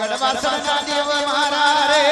वनवासाचा Dev Maharaj.